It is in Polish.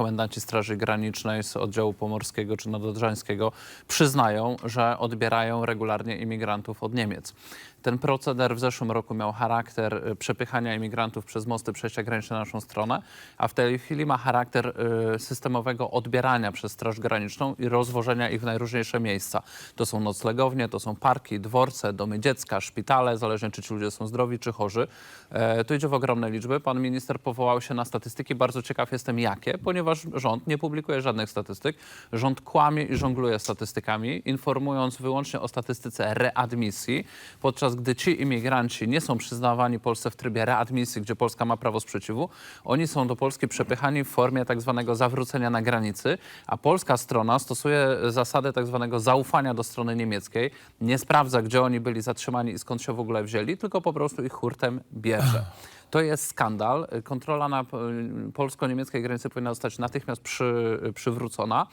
komendanci Straży Granicznej z oddziału pomorskiego czy nadodrzańskiego przyznają, że odbierają regularnie imigrantów od Niemiec. Ten proceder w zeszłym roku miał charakter y, przepychania imigrantów przez mosty przejścia graniczne na naszą stronę, a w tej chwili ma charakter y, systemowego odbierania przez Straż Graniczną i rozwożenia ich w najróżniejsze miejsca. To są noclegownie, to są parki, dworce, domy dziecka, szpitale, zależnie czy ci ludzie są zdrowi czy chorzy. E, to idzie w ogromne liczby. Pan minister powołał się na statystyki. Bardzo ciekaw jestem jakie, ponieważ rząd nie publikuje żadnych statystyk. Rząd kłamie i żongluje statystykami, informując wyłącznie o statystyce readmisji, podczas gdy ci imigranci nie są przyznawani Polsce w trybie readmisji, gdzie Polska ma prawo sprzeciwu, oni są do Polski przepychani w formie tak zwanego zawrócenia na granicy, a polska strona stosuje zasadę tak zwanego zaufania do strony niemieckiej, nie sprawdza, gdzie oni byli zatrzymani i skąd się w ogóle wzięli, tylko po prostu ich hurtem bierze. To jest skandal. Kontrola na y, polsko-niemieckiej granicy powinna zostać natychmiast przy, przywrócona.